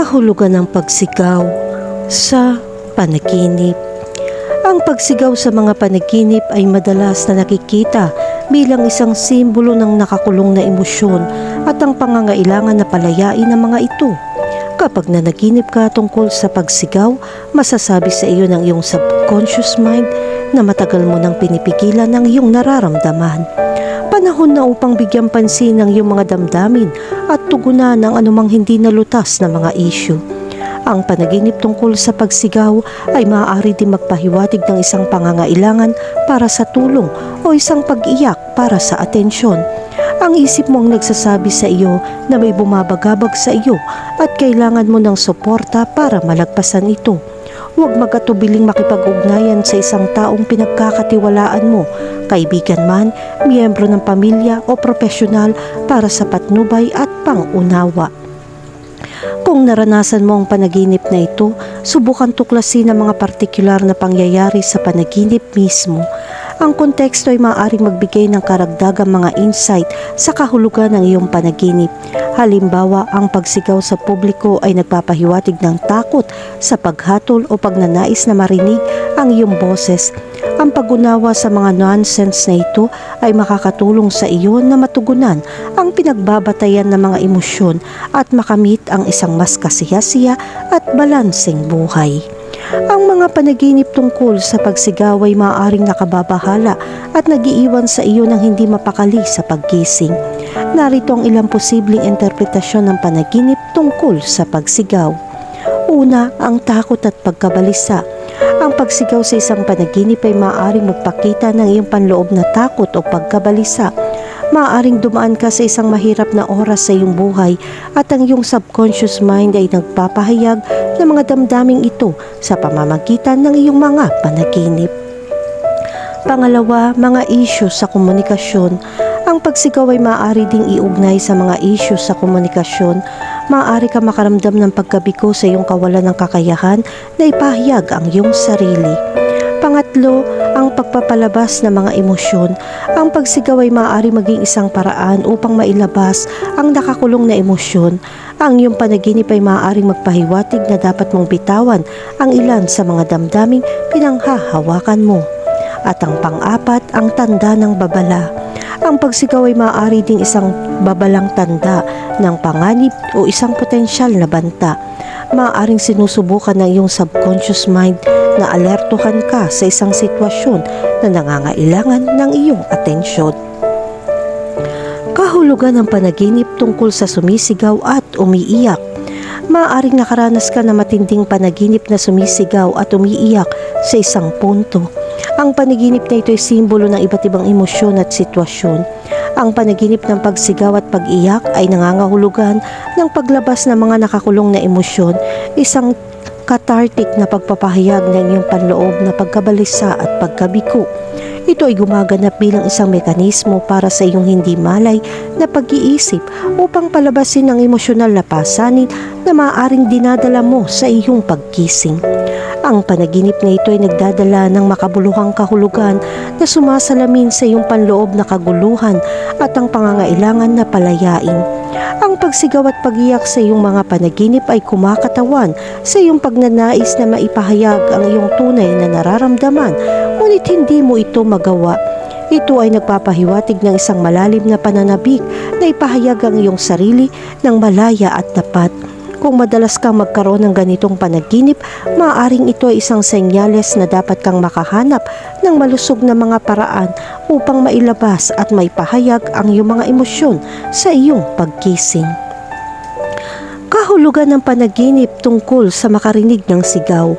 kahulugan ng pagsigaw sa panaginip. Ang pagsigaw sa mga panaginip ay madalas na nakikita bilang isang simbolo ng nakakulong na emosyon at ang pangangailangan na palayain ng mga ito. Kapag nanaginip ka tungkol sa pagsigaw, masasabi sa iyo ng iyong subconscious mind na matagal mo nang pinipigilan ang iyong nararamdaman. Panahon na upang bigyan pansin ang iyong mga damdamin at tugunan ang anumang hindi nalutas na mga issue. Ang panaginip tungkol sa pagsigaw ay maaari din magpahiwatig ng isang pangangailangan para sa tulong o isang pag-iyak para sa atensyon. Ang isip mo ang nagsasabi sa iyo na may bumabagabag sa iyo at kailangan mo ng suporta para malagpasan ito. Huwag magatubiling makipag-ugnayan sa isang taong pinagkakatiwalaan mo, kaibigan man, miyembro ng pamilya o profesional para sa patnubay at pangunawa. Kung naranasan mo ang panaginip na ito, subukan tuklasin ang mga partikular na pangyayari sa panaginip mismo. Ang konteksto ay maaaring magbigay ng karagdagang mga insight sa kahulugan ng iyong panaginip. Halimbawa, ang pagsigaw sa publiko ay nagpapahiwatig ng takot sa paghatol o pagnanais na marinig ang iyong boses. Ang pag-unawa sa mga nonsense na ito ay makakatulong sa iyo na matugunan ang pinagbabatayan ng mga emosyon at makamit ang isang mas kasiyasiya at balanseng buhay. Ang mga panaginip tungkol sa pagsigaw ay maaaring nakababahala at nagiiwan sa iyo ng hindi mapakali sa paggising. Narito ang ilang posibleng interpretasyon ng panaginip tungkol sa pagsigaw. Una, ang takot at pagkabalisa. Ang pagsigaw sa isang panaginip ay maaaring magpakita ng iyong panloob na takot o pagkabalisa. Maaaring dumaan ka sa isang mahirap na oras sa iyong buhay at ang iyong subconscious mind ay nagpapahayag ng mga damdaming ito sa pamamagitan ng iyong mga panaginip. Pangalawa, mga issue sa komunikasyon. Ang pagsigaw ay maaari ding iugnay sa mga issue sa komunikasyon. Maaari ka makaramdam ng pagkabigo sa iyong kawalan ng kakayahan na ipahayag ang iyong sarili. Pangatlo, ang pagpapalabas ng mga emosyon. Ang pagsigaw ay maaari maging isang paraan upang mailabas ang nakakulong na emosyon. Ang iyong panaginip ay maaaring magpahiwatig na dapat mong bitawan ang ilan sa mga damdaming pinanghahawakan mo. At ang pang-apat, ang tanda ng babala. Ang pagsigaw ay maaari ding isang babalang tanda ng panganib o isang potensyal na banta. Maaaring sinusubukan ng iyong subconscious mind na alertuhan ka sa isang sitwasyon na nangangailangan ng iyong atensyon. Kahulugan ng panaginip tungkol sa sumisigaw at umiiyak. Maaaring nakaranas ka na matinding panaginip na sumisigaw at umiiyak sa isang punto. Ang panaginip na ito ay simbolo ng iba't ibang emosyon at sitwasyon. Ang panaginip ng pagsigaw at pag-iyak ay nangangahulugan ng paglabas ng mga nakakulong na emosyon, isang cathartic na pagpapahayag ng iyong panloob na pagkabalisa at pagkabiko. Ito ay gumaganap bilang isang mekanismo para sa iyong hindi malay na pag-iisip upang palabasin ang emosyonal na pasanin na maaaring dinadala mo sa iyong pagkising. Ang panaginip na ito ay nagdadala ng makabuluhang kahulugan na sumasalamin sa iyong panloob na kaguluhan at ang pangangailangan na palayain. Ang pagsigaw at pagiyak sa iyong mga panaginip ay kumakatawan sa iyong pagnanais na maipahayag ang iyong tunay na nararamdaman ngunit hindi mo ito magawa. Ito ay nagpapahiwatig ng isang malalim na pananabik na ipahayag ang iyong sarili ng malaya at tapat. Kung madalas kang magkaroon ng ganitong panaginip, maaaring ito ay isang senyales na dapat kang makahanap ng malusog na mga paraan upang mailabas at maipahayag ang iyong mga emosyon sa iyong pagkising. Kahulugan ng panaginip tungkol sa makarinig ng sigaw.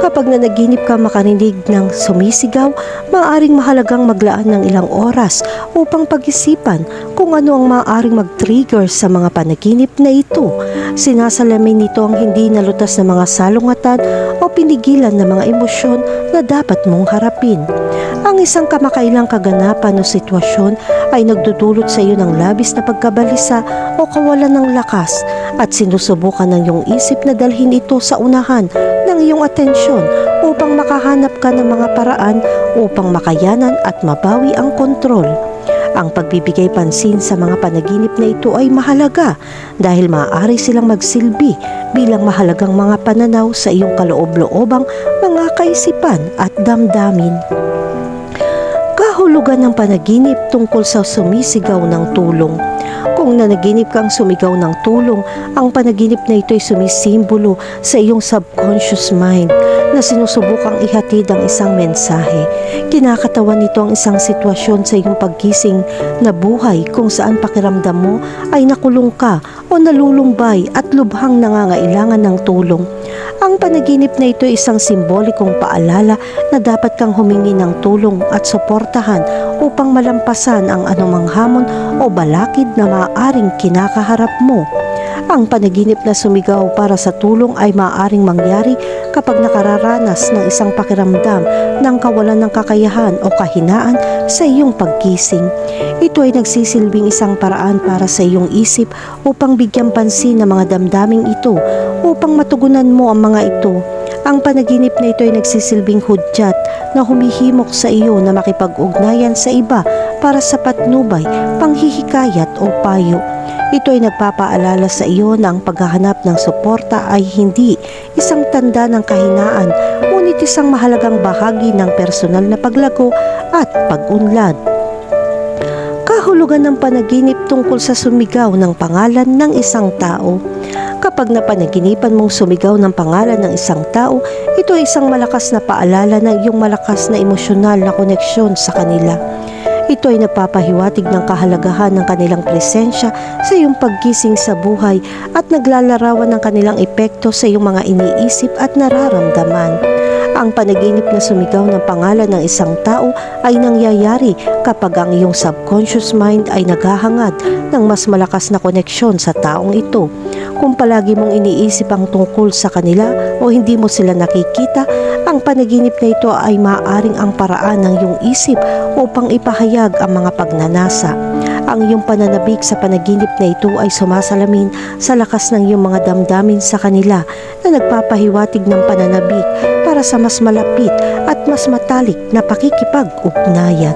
Kapag nanaginip ka makarinig ng sumisigaw, maaaring mahalagang maglaan ng ilang oras upang pag-isipan kung ano ang maaaring mag-trigger sa mga panaginip na ito. Sinasalamin nito ang hindi nalutas na mga salungatan o pinigilan ng mga emosyon na dapat mong harapin. Ang isang kamakailang kaganapan o sitwasyon ay nagdudulot sa iyo ng labis na pagkabalisa o kawalan ng lakas at sinusubukan ng iyong isip na dalhin ito sa unahan ng iyong atensyon upang makahanap ka ng mga paraan upang makayanan at mabawi ang kontrol. Ang pagbibigay pansin sa mga panaginip na ito ay mahalaga dahil maaari silang magsilbi bilang mahalagang mga pananaw sa iyong kaloob-loobang mga kaisipan at damdamin. Kahulugan ng panaginip tungkol sa sumisigaw ng tulong. Kung nanaginip kang sumigaw ng tulong, ang panaginip na ito ay sumisimbolo sa iyong subconscious mind na sinusubukang ihatid ang isang mensahe. Kinakatawan nito ang isang sitwasyon sa iyong paggising na buhay kung saan pakiramdam mo ay nakulong ka o nalulumbay at lubhang nangangailangan ng tulong. Ang panaginip na ito ay isang simbolikong paalala na dapat kang humingi ng tulong at suportahan upang malampasan ang anumang hamon o balakid na maaaring kinakaharap mo. Ang panaginip na sumigaw para sa tulong ay maaaring mangyari kapag nakararanas ng isang pakiramdam ng kawalan ng kakayahan o kahinaan sa iyong paggising. Ito ay nagsisilbing isang paraan para sa iyong isip upang bigyan pansin ng mga damdaming ito upang matugunan mo ang mga ito. Ang panaginip na ito ay nagsisilbing hudyat na humihimok sa iyo na makipag-ugnayan sa iba para sa patnubay, panghihikayat o payo. Ito ay nagpapaalala sa iyo na ang paghahanap ng suporta ay hindi isang tanda ng kahinaan, ngunit isang mahalagang bahagi ng personal na paglago at pag-unlad. Kahulugan ng panaginip tungkol sa sumigaw ng pangalan ng isang tao. Kapag napanaginipan mong sumigaw ng pangalan ng isang tao, ito ay isang malakas na paalala ng iyong malakas na emosyonal na koneksyon sa kanila. Ito ay nagpapahiwatig ng kahalagahan ng kanilang presensya sa iyong paggising sa buhay at naglalarawan ng kanilang epekto sa iyong mga iniisip at nararamdaman. Ang panaginip na sumigaw ng pangalan ng isang tao ay nangyayari kapag ang iyong subconscious mind ay naghahangad ng mas malakas na koneksyon sa taong ito. Kung palagi mong iniisip ang tungkol sa kanila o hindi mo sila nakikita, ang panaginip na ito ay maaaring ang paraan ng iyong isip upang ipahayag ang mga pagnanasa. Ang iyong pananabik sa panaginip na ito ay sumasalamin sa lakas ng iyong mga damdamin sa kanila na nagpapahiwatig ng pananabik para sa mas malapit at mas matalik na pakikipag-ugnayan.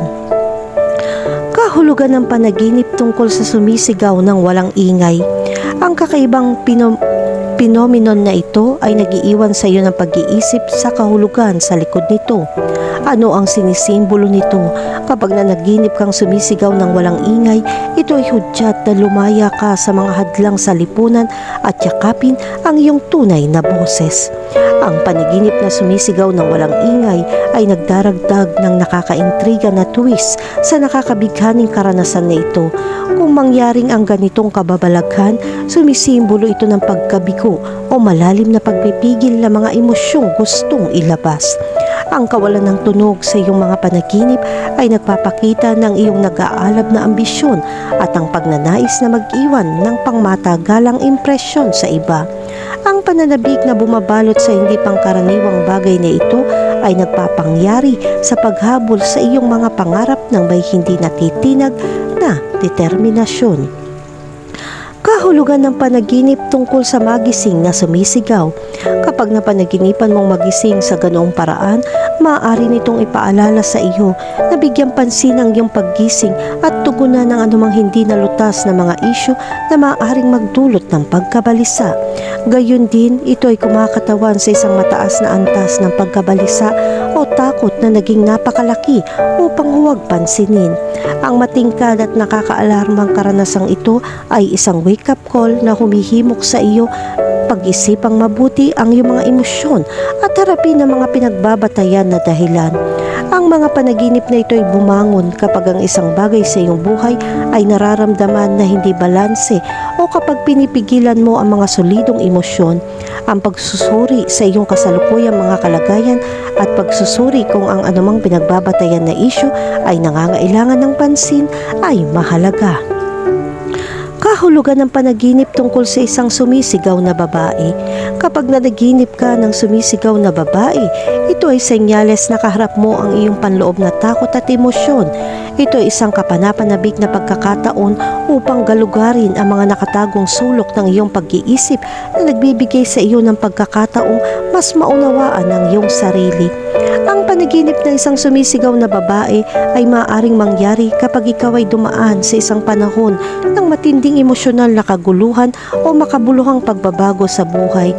Kahulugan ng panaginip tungkol sa sumisigaw ng walang ingay. Ang kakaibang pinom Pinominon na ito ay nagiiwan sa iyo ng pag-iisip sa kahulugan sa likod nito. Ano ang sinisimbolo nito? Kapag nanaginip kang sumisigaw ng walang ingay, ito ay hudyat na lumaya ka sa mga hadlang sa lipunan at yakapin ang iyong tunay na boses. Ang panaginip na sumisigaw ng walang ingay ay nagdaragdag ng nakakaintriga na twist sa nakakabighaning karanasan na ito. Kung mangyaring ang ganitong kababalaghan, sumisimbolo ito ng pagkabigo o malalim na pagpipigil ng mga emosyong gustong ilabas. Ang kawalan ng tunog sa iyong mga panaginip ay nagpapakita ng iyong nag-aalab na ambisyon at ang pagnanais na mag-iwan ng pangmatagalang impresyon sa iba. Ang pananabik na bumabalot sa hindi pangkaraniwang bagay na ito ay nagpapangyari sa paghabol sa iyong mga pangarap ng may hindi natitinag na determinasyon. Kahulugan ng panaginip tungkol sa magising na sumisigaw. Kapag napanaginipan mong magising sa ganoong paraan, maaari nitong ipaalala sa iyo na bigyan pansin ang iyong paggising at tugunan ng anumang hindi nalutas na mga isyu na maaaring magdulot ng pagkabalisa. Gayun din, ito ay kumakatawan sa isang mataas na antas ng pagkabalisa o takot na naging napakalaki upang huwag pansinin. Ang matingkad at nakakaalarmang karanasang ito ay isang wake-up call na humihimok sa iyo pag-isipang mabuti ang iyong mga emosyon at harapin ang mga pinagbabatayan na dahilan. Ang mga panaginip na ito ay bumangon kapag ang isang bagay sa iyong buhay ay nararamdaman na hindi balanse o kapag pinipigilan mo ang mga solidong emosyon. Ang pagsusuri sa iyong kasalukuyang mga kalagayan at pagsusuri kung ang anumang pinagbabatayan na isyu ay nangangailangan ng pansin ay mahalaga. Kahulugan ng panaginip tungkol sa isang sumisigaw na babae. Kapag nanaginip ka ng sumisigaw na babae, ito ay senyales na kaharap mo ang iyong panloob na takot at emosyon. Ito ay isang kapanapanabik na pagkakataon upang galugarin ang mga nakatagong sulok ng iyong pag-iisip na nagbibigay sa iyo ng pagkakataong mas maunawaan ang iyong sarili. Ang panaginip na isang sumisigaw na babae ay maaaring mangyari kapag ikaw ay dumaan sa isang panahon ng matinding emosyonal na kaguluhan o makabuluhang pagbabago sa buhay.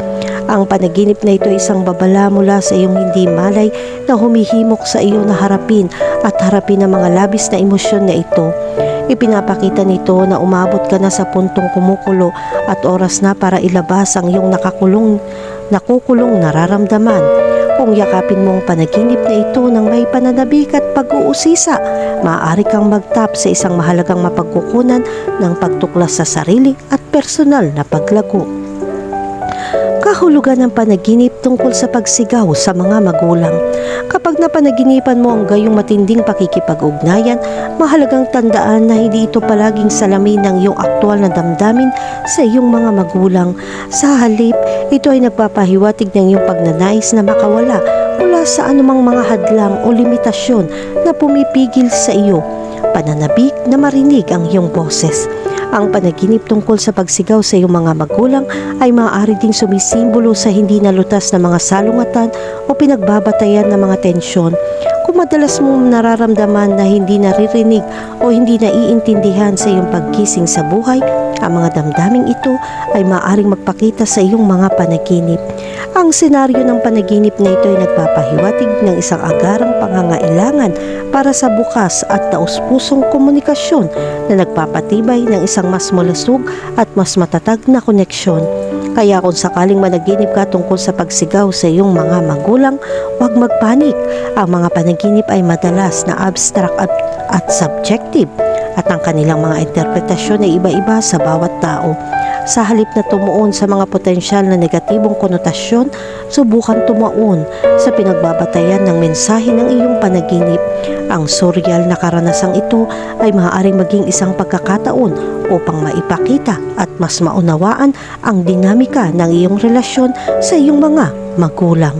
Ang panaginip na ito ay isang babala mula sa iyong hindi malay na humihimok sa iyo na harapin at harapin ang mga labis na emosyon na ito. Ipinapakita nito na umabot ka na sa puntong kumukulo at oras na para ilabas ang iyong nakakulong, nakukulong nararamdaman. Kung yakapin mo ang panaginip na ito ng may pananabik at pag-uusisa, maaari kang magtap sa isang mahalagang mapagkukunan ng pagtuklas sa sarili at personal na paglago. Kahulugan ng panaginip tungkol sa pagsigaw sa mga magulang. Kapag napanaginipan mo ang gayong matinding pakikipag-ugnayan, mahalagang tandaan na hindi ito palaging salamin ng iyong aktwal na damdamin sa iyong mga magulang. Sa halip, ito ay nagpapahiwatig ng iyong pagnanais na makawala mula sa anumang mga hadlang o limitasyon na pumipigil sa iyo. Pananabik na marinig ang iyong boses. Ang panaginip tungkol sa pagsigaw sa iyong mga magulang ay maaari ding sumisimbolo sa hindi nalutas na mga salungatan o pinagbabatayan ng mga tensyon. Kung madalas mo nararamdaman na hindi naririnig o hindi naiintindihan sa iyong pagkising sa buhay, ang mga damdaming ito ay maaaring magpakita sa iyong mga panaginip. Ang senaryo ng panaginip na ito ay nagpapahiwatig ng isang agarang pangangailangan para sa bukas at taus-pusong komunikasyon na nagpapatibay ng isang mas malusog at mas matatag na koneksyon. Kaya kung sakaling managinip ka tungkol sa pagsigaw sa iyong mga magulang, huwag magpanik. Ang mga panaginip ay madalas na abstract at, at subjective at ang kanilang mga interpretasyon ay iba-iba sa bawat tao. Sa halip na tumuon sa mga potensyal na negatibong konotasyon, subukan tumaon sa pinagbabatayan ng mensahe ng iyong panaginip. Ang surreal na karanasang ito ay maaaring maging isang pagkakataon upang maipakita at mas maunawaan ang dinamika ng iyong relasyon sa iyong mga magulang.